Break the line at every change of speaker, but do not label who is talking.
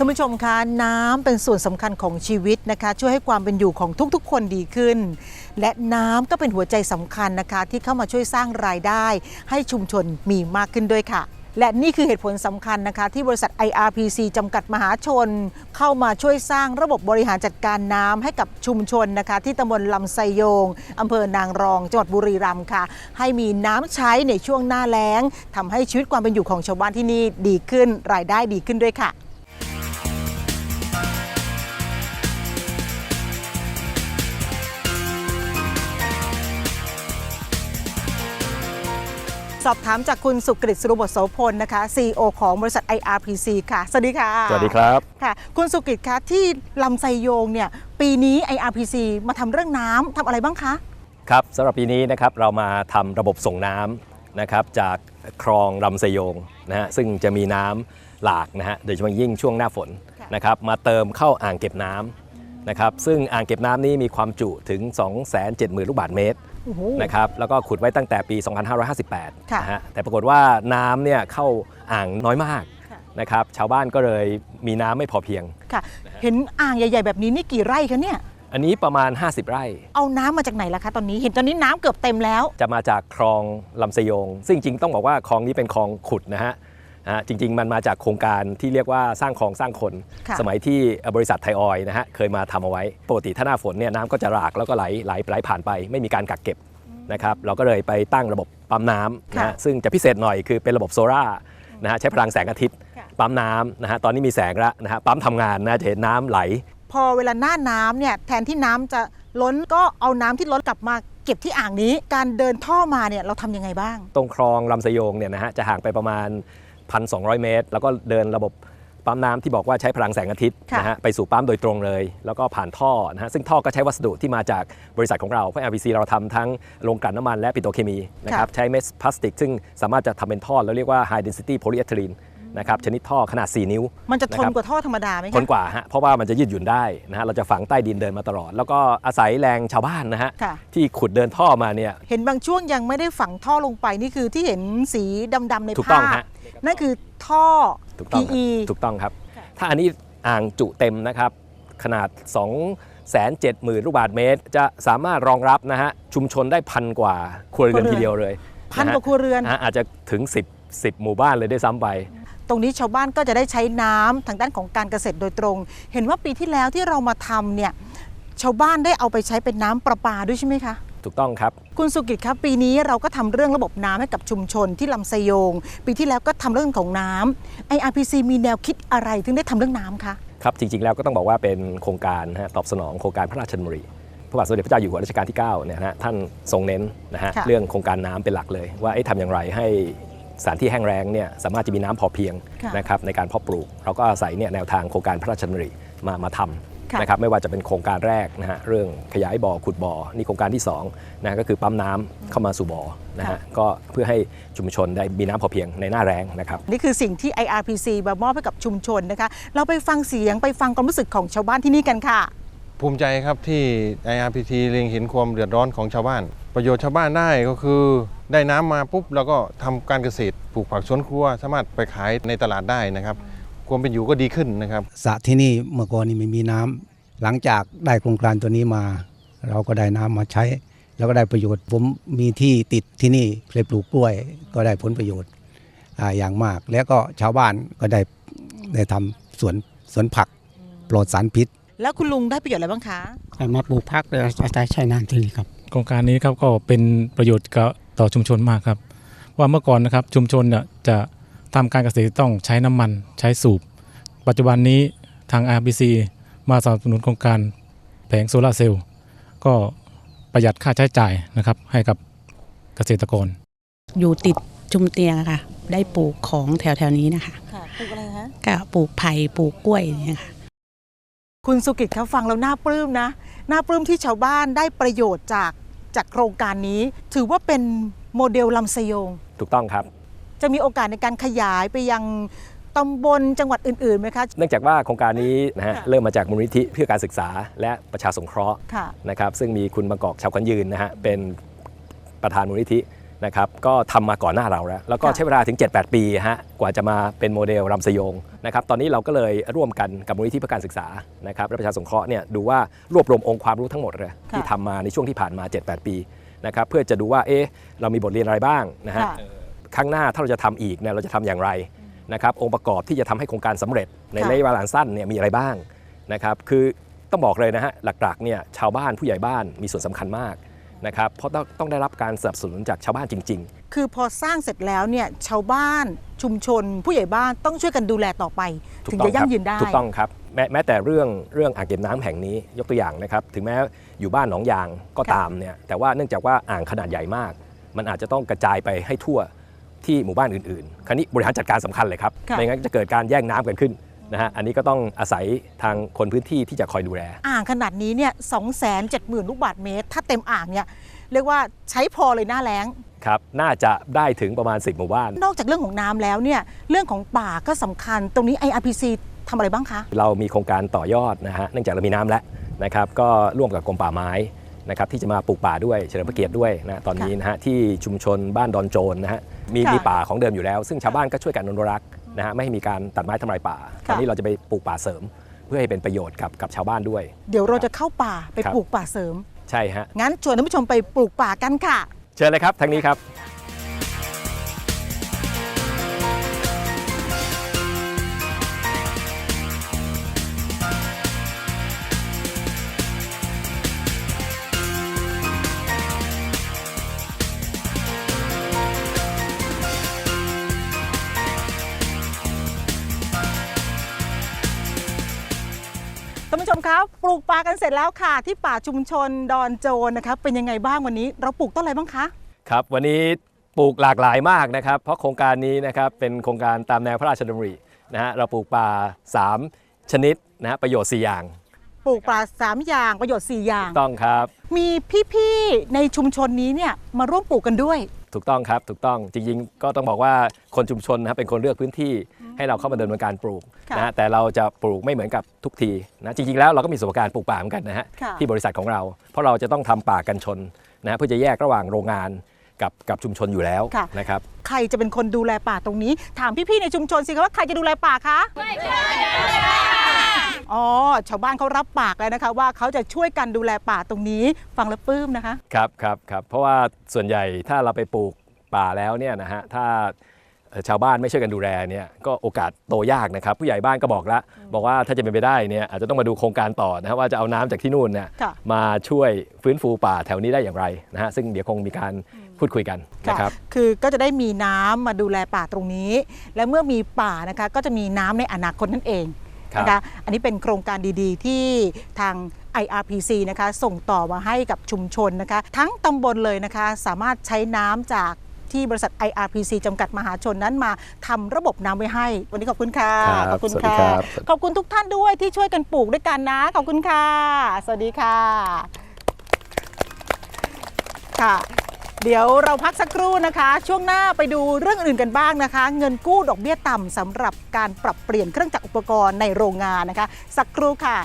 ท่านผู้ชมคะน้ำเป็นส่วนสำคัญของชีวิตนะคะ ช่วยให้ความเป็นอยู่ของทุกๆ คนดีขึ้น และน้ำก็เป็นหัวใจสำคัญนะคะ ที่เข้ามาช่วยสร้างรายได้ ให้ชุมชนมีมากขึ้นด้วยค่ะและนี่คือเหตุผลสำคัญนะคะ ที่บริษัท IRPC จำกัดมหาชน เข้ามาช่วยสร้างระบบบริหารจัดการน้ำให้กับชุมชนนะคะ ที่ตำบลลำไซโยงอำเภอนางรองจังหวัดบุรีรัมย์ค่ะ ให้มีน้ำใช้ในช่วงหน้าแล้งทำให้ชีวิตความเป็นอยู่ของชาวบ้านที่นี่ดีขึ้นรายได้ดีขึ้นด้วยค่ะ สอบถามจากคุณสุกฤตสุรบทโสพลนะคะ CEO ของบริษัท IRPC ค่ะ สวัสดีค่ะ
สวัสดีครับ
ค่ะ คุณสุกฤตคะที่ลำไซโยงเนี่ยปีนี้ IRPC มาทำเรื่องน้ำทำอะไรบ้างคะ
ครับสำหรับปีนี้นะครับเรามาทำระบบส่งน้ำนะครับจากคลองลำไสยงนะฮะซึ่งจะมีน้ำหลากนะฮะโดยเฉพาะยิ่งช่วงหน้าฝน
ค่ะ
นะครับมาเติมเข้าอ่างเก็บน้ำ นะครับซึ่งอ่างเก็บน้ำนี้มีความจุถึง 270,000 ลูกบาศก์เมตร
โอ้โห
นะครับแล้วก็ขุดไว้ตั้งแต่ปี
ค่ะ
2558นะฮะแต่ปรากฏว่าน้ำเนี่ยเข้าอ่างน้อยมาก
ค่ะ
นะครับชาวบ้านก็เลยมีน้ำไม่พอเพียง
ค่ะเห็นอ่างใหญ่ ๆ แบบนี้นี่กี่ไร่คะเนี่ย
อันนี้ประมาณ 50 ไร่
เอาน้ำมาจากไหนล่ะคะตอนนี้ เห็นตอนนี้น้ำเกือบเต็มแล้ว
จะมาจากคลองลำไสยง ซึ่งจริงๆต้องบอกว่าคลองนี้เป็นคลองขุดนะฮะ นะฮะจริง ๆ มันมาจากโครงการที่เรียกว่าสร้างคลองสร้างคน
ค่ะ
สมัยที่บริษัทไทยออยล์นะฮะเคยมาทำเอาไว้ ปกติถ้าหน้าฝนเนี่ยน้ำก็จะหลากแล้วก็ไหลไหลไหลผ่านไป ไม่มีการกักเก็บนะครับเราก็เลยไปตั้งระบบปั๊มน้ำนะฮะ
ค่ะ
ซึ่งจะพิเศษหน่อยคือเป็นระบบโซล่าร์นะฮะใช้พลังแสงอาทิตย์
ค่ะ
ปั๊มน้ำนะฮะตอนนี้มีแสงแล้วนะฮะปั๊มทำงานนะจะเห็นน้ำไหล
พอเวลาหน้าน้ำเนี่ยแทนที่น้ำจะล้นก็เอาน้ำที่ล้นกลับมาเก็บที่อ่างนี้ การเดินท่อมาเนี่ยเราทำยังไงบ้าง
ตรงคลองลำไสยงเนี่ยนะฮะจะห่างไปประมาณ 1,200 เมตร แล้วก็เดินระบบปั๊มน้ำที่บอกว่าใช้พลังแสงอาทิตย์
ค่ะ
นะฮะไปสู่ปั๊มโดยตรงเลย แล้วก็ผ่านท่อนะฮะซึ่งท่อก็ใช้วัสดุที่มาจากบริษัทของเราเพราะ LPC เราทำทั้งโรงกลั่นน้ำมันและปิโตรเคมีนะครับใช้เม็ดพลาสติก ซึ่งสามารถจะทำเป็นท่อแล้วเรียกว่า High Density Polyethylene นะครับชนิดท่อขนาด 4 นิ้ว
มันจะทน
นะครับ
กว่าท่อธรรมดาไหมคะ
ทนกว่าฮะเพราะว่ามันจะยืดหยุ่นได้นะฮะเราจะฝังใต้ดินเดินมาตลอด แล้วก็อาศัยแรงชาวบ้านนะฮะ
ค่ะ
ที่ขุดเดินท่อมาเนี่ย
เห็นบางช่วงยังไม่ได้ฝังท่อลงไปนี่คือที่เห็นสีดำๆใน
ถูกต้อง
ภาพ
ฮะ
นั่นคือท่อ
ถูกต้องครับ
PE
ถูกต้องครับ
ค่ะ
ถ้าอันนี้อ่างจุเต็มนะครับ ขนาด 2 7 0 0 0 0 ลูกบาศก์เมตร จะสามารถรองรับนะฮะ ชุมชนได้พันกว่าครัวเรือนทีเดียวเลย
พันกว่าครัวเรือน
นะฮะอาจจะถึง 10 10 หมู่บ้านเลยได้วยซ้ำไป
ตรงนี้ชาวบ้านก็จะได้ใช้น้ำทางด้านของการเกษตรโดยตรง เห็นว่าปีที่แล้วที่เรามาทำเนี่ยชาวบ้านได้เอาไปใช้เป็นน้ำประปาด้วยใช่ไหมคะ
ถูกต้องครับ
คุณสุกิจครับ ปีนี้เราก็ทำเรื่องระบบน้ำให้กับชุมชนที่ลำไซโยง ปีที่แล้วก็ทำเรื่องของน้ำ IRPC มีแนวคิดอะไรถึงได้ทำเรื่องน้ำคะ
ครับจริงๆแล้วก็ต้องบอกว่าเป็นโครงการนะฮะตอบสนองโครงการพระราชดำริพระบาทสมเด็จพระเจ้าอยู่หัวรัชกาลที่9เนี่ยนะฮะท่านทรงเน้นนะฮะ
ค่ะ
เรื่องโครงการน้ำเป็นหลักเลย ว่าเอ๊ะทำอย่างไรให้ สถานที่แห้งแล้งเนี่ยสามารถจะมีน้ำพอเพียง
ค่ะ
นะครับในการเพาะปลูก เราก็อาศัยเนี่ยแนวทางโครงการพระราชดำริมามาท
ค่ะำ
นะครับไม่ว่าจะเป็นโครงการแรกนะฮะเรื่องขยายบ่อขุดบ่อนี่โครงการที่2นะก็คือปั๊มน้ำเข้ามาสู่บ่อนะฮะก็เพื่อให้ชุมชนได้มีน้ำพอเพียงในหน้าแรงนะครับ
นี่คือสิ่งที่ IRPC มามอบให้กับชุมชนนะคะเราไปฟังเสียงไปฟังความรู้สึกของชาวบ้านที่นี่กันค่ะ
ภูมิใจครับที่ IRPT เล็งเห็นความเดือดร้อนของชาวบ้าน ประโยชน์ชาวบ้านได้ก็คือ ได้น้ำมาปุ๊บแล้วก็ทำการเกษตรปลูกผักสวนครัว สามารถไปขายในตลาดได้นะครับ ความเป็นอยู่ก็ดีขึ้นนะครับ
สระที่นี่เมื่อก่อนนี่ไม่มีน้ำหลังจากได้โครงการตัวนี้มา เราก็ได้น้ำมาใช้ แล้วก็ได้ประโยชน์ ผมมีที่ติดที่นี่เลยปลูกกล้วย ก็ได้ผลประโยชน์อ่าอย่างมาก แล้วก็ชาวบ้านก็ได้ได้ทำสวนสวนผักปลอดสารพิษ
แล้วคุณลุงได้ประโยชน์อะไรบ้างคะ
แต่มาปลูกพักเลยอาศัยใช้น้ำที่นี่ครับ
โครงการนี้ครับก็เป็นประโยชน์กับต่อชุมชนมากครับ ว่าเมื่อก่อนนะครับชุมชนเนี่ยจะทำการเกษตรต้องใช้น้ำมันใช้สูบ ปัจจุบันนี้ทาง RBC มาสนับสนุนโครงการแผงโซลาร์เซลล์ก็ประหยัดค่าใช้จ่ายนะครับ ให้กับเกษตรกร
อยู่ติดชุมเตียงอะค่ะ ได้ปลูกของแถวๆนี้นะคะ
ค่ะปลูกอะไรคะ
ก็ปลูกไผ่ปลูกกล้วยอย่างเงี้ยค่ะ
คุณสุกิจเขาฟังแล้วน่าปลื้มนะน่าปลื้มที่ชาวบ้านได้ประโยชน์จาก จากโครงการนี้ ถือว่าเป็นโมเดลลำไซโยง
ถูกต้องครับ
จะมีโอกาสในการขยายไปยังตำบลจังหวัดอื่นๆไหมคะ
เนื่องจากว่าโครงการนี้นะฮะ
ค่ะ
เริ่มมาจากมูลนิธิเพื่อการศึกษาและประชาสงเคราะห์
ค่ะ
นะครับซึ่งมีคุณบางกอกชาวขันยืนนะฮะเป็นประธานมูลนิธิ นะครับก็ทำมาก่อนหน้าเราแล้ว แล้วก็
ค่ะ
ใช้เวลาถึง 7-8 ปีฮะกว่าจะมาเป็นโมเดลรำสยงนะครับตอนนี้เราก็เลยร่วมกันกับมูลนิธิเพื่อการศึกษานะครับและประชาสงเคราะห์เนี่ยดูว่ารวบรวมองค์ความรู้ทั้งหมดเลยที่ทำมาในช่วงที่ผ่านมา 7-8 ปีนะครับเพื่อจะดูว่าเอ๊ะเรามีบทเรียนอะไรบ้างนะฮะ
ค่ะ
ครั้งหน้าถ้าเราจะทำอีกเนี่ยเราจะทำอย่างไรนะครับองค์ประกอบที่จะทำให้โครงการสำเร็จใน
ค่ะ
ระยะเวลาสั้นเนี่ยมีอะไรบ้างนะครับคือต้องบอกเลยนะฮะหลักๆเนี่ยชาวบ้านผู้ใหญ่บ้านมีส่วนสำคัญมาก นะครับเพราะต้องต้องได้รับการสนับสนุนจากชาวบ้านจริง ๆ
คือพอสร้างเสร็จแล้วเนี่ยชาวบ้านชุมชน ผู้ใหญ่บ้านต้องช่วยกันดูแลต่อไป
ถู
ถึ
ก
ง
ต้อง
จะยั่งยืนได้
ถูกต้องครับแม้แม้แต่เรื่องเรื่องอ่างเก็บน้ำแห่งนี้ยกตัวอย่างนะครับ ถึงแม้อยู่บ้านหนองยางก็
ค่ะ
ตามเนี่ยแต่ว่าเนื่องจากว่าอ่างขนาดใหญ่มาก มันอาจจะต้องกระจายไปให้ทั่วที่หมู่บ้านอื่นๆ คราวนี้บริหารจัดการสำคัญเลยครับ
ค่ะ
ไม่งั้นจะเกิดการแย่งน้ำกันขึ้น นะฮะอันนี้ก็ต้องอาศัยทางคนพื้นที่ที่จะคอยดูแล
อ่างขนาดนี้เนี่ยสองแสนเจ็ดหมื่นลูกบาทเมตร ถ้าเต็มอ่างเนี่ยเรียกว่าใช้พอเลยหน้าแล้ง
ครับ น่าจะได้ถึงประมาณ 10 หมู่บ้าน
นอกจากเรื่องของน้ำแล้วเนี่ยเรื่องของป่าก็สำคัญ ตรงนี้ IRPC ทำอะไรบ้างคะ
เรามีโครงการต่อยอดนะฮะเนื่องจากเรามีน้ำแล้วนะครับก็ร่วมกับกรมป่าไม้นะครับที่จะมาปลูกป่าด้วยเฉลิมพระเกียรติด้วยนะตอนนี้นะฮะที่ชุมชนบ้านดอนโจนนะฮะมี
ค่ะ
มีป่าของเดิมอยู่แล้ว ซึ่งชาวบ้านก็ช่วยกันอนุรักษ์ นะฮะไม่ให้มีการตัดไม้ทำลายป่า
ค่ะ
ตอนนี้เราจะไปปลูกป่าเสริม เพื่อให้เป็นประโยชน์กับกับชาวบ้านด้วย
เดี๋ยวเราจะเข้าป่าไป
ครับ
ปลูกป่าเสริม
ใช่ฮะ
งั้นชวนท่านผู้ชมไปปลูกป่ากันค่ะ
เชิญเลยครับทางนี้ครับ
ปลูกป่ากันเสร็จแล้วค่ะ ที่ป่าชุมชนดอนโจนนะคะเป็นยังไงบ้างวันนี้ เราปลูกต้นอะไรบ้างคะ
ครับ วันนี้ปลูกหลากหลายมากนะครับ เพราะโครงการนี้นะครับเป็นโครงการตามแนวพระราชดำรินะฮะเราปลูกป่า3 ชนิดนะฮะประโยชน์ 4 อย่าง
ปลูกป่าสามอย่างประโยชน์ 4 อย่าง
ต้องครับ
มีพี่ๆในชุมชนนี้เนี่ยมาร่วมปลูกกันด้วย
ถูกต้องครับถูกต้องจริงๆ ก็ต้องบอกว่าคนชุมชนนะครับเป็นคนเลือกพื้นที่ ให้เราเข้ามาดำเนินการปลูก
ค่ะ
นะฮะแต่เราจะปลูกไม่เหมือนกับทุกทีนะจริงๆแล้วเราก็มีประสบการณ์ปลูกป่าเหมือนกันนะฮะ
ค่ะ
ที่บริษัทของเรา เพราะเราจะต้องทำป่ากันชนนะฮะเพื่อจะแยกระหว่างโรงงานกับกับชุมชนอยู่แล้ว
ค่ะ
นะครับ
ใครจะเป็นคนดูแลป่าตรงนี้ ถามพี่ๆในชุมชนสิคะว่าใครจะดูแลป่าคะอ๋อชาวบ้านเขารับปากแล้วนะคะ ว่าเขาจะช่วยกันดูแลป่าตรงนี้ฟังแล้วปลื้มนะคะ
ครับครับครับเพราะว่าส่วนใหญ่ถ้าเราไปปลูกป่าแล้วเนี่ยนะฮะถ้าเอ่อ ชาวบ้านไม่ช่วยกันดูแลเนี่ยก็โอกาสโตยากนะครับ ผู้ใหญ่บ้านก็บอกแล้วบอกว่าถ้าจะเป็นไปได้เนี่ยอาจจะต้องมาดูโครงการต่อนะครับว่าจะเอาน้ำจากที่นู่นเนี่ย
ค่ะ
มาช่วยฟื้นฟูป่าแถวนี้ได้อย่างไรนะฮะซึ่งเดี๋ยวคงมีการพูดคุยกันนะครับ
คือก็จะได้มีน้ำมาดูแลป่าตรงนี้ และเมื่อมีป่านะคะก็จะมีน้ำในอนาคตนั่นเอง
ครับ
นะคะอันนี้เป็นโครงการดีๆ ที่ทาง IRPC นะคะส่งต่อมาให้กับชุมชนนะคะ ทั้งตำบลเลยนะคะ สามารถใช้น้ำจาก ที่บริษัท IRPC จำกัดมหาชนนั้นมาทำระบบน้ำไว้ให้ วันนี้ขอบคุณค่ะ
ครับ
ขอบคุณ
สวัสดี
ค่ะ
ครับ
ขอบคุณทุกท่านด้วยที่ช่วยกันปลูกด้วยกันนะ ขอบคุณค่ะ สวัสดีค่ะค่ะ เดี๋ยวเราพักสักครู่นะคะ ช่วงหน้าไปดูเรื่องอื่นกันบ้างนะคะ เงินกู้ดอกเบี้ยต่ำสำหรับการปรับเปลี่ยนเครื่องจักรอุปกรณ์ในโรงงานนะคะ สักครู่ค่ะ